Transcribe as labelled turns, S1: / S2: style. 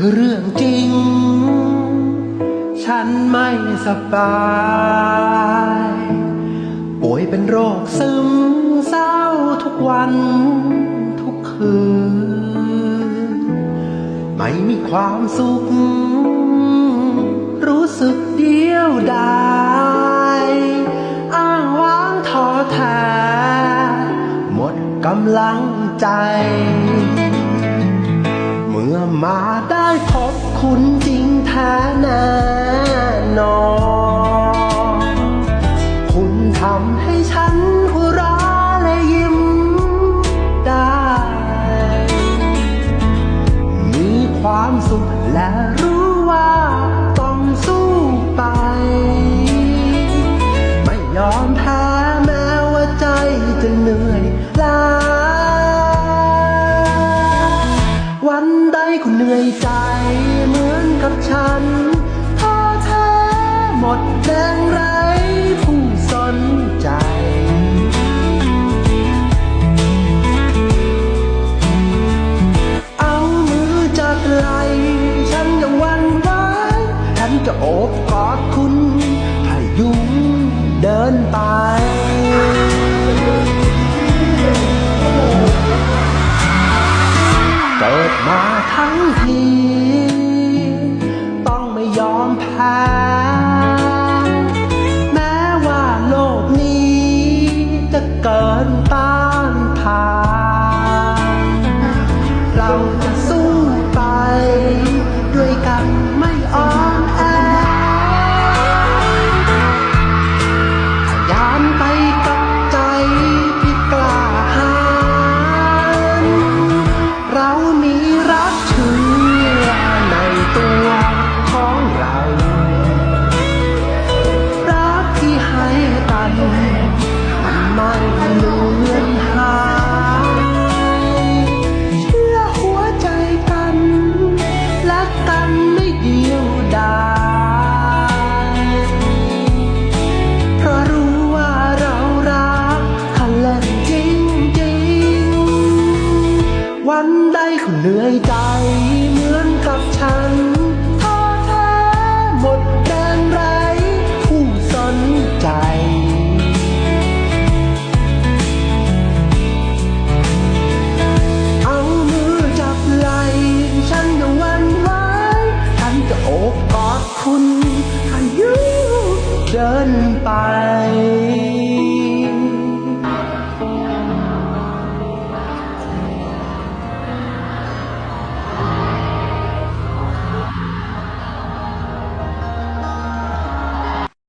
S1: ือเรื่องจริง ฉันไม่สบาย ป่วยเป็นโรคซึมเศร้าทุกวันทุกคืน ไม่มีความสุข รู้สึกเดียวดายอ้างว้างท้อแท้หมดกำลังใจ มื่อมาได้พบคุณจริงแท้แน่นอนคุณทำให้ฉันหัวเราะและยิ้มได้ มีความสุขและรู้ ใจเหมือนกับฉันท้อแท้หมดแรงไร้ผู้สนใจ เอามือจากไหลฉันยังวันไหวฉันจะโอบกอดคุณพายุงเดินไป เกิด เหนื่อยใจ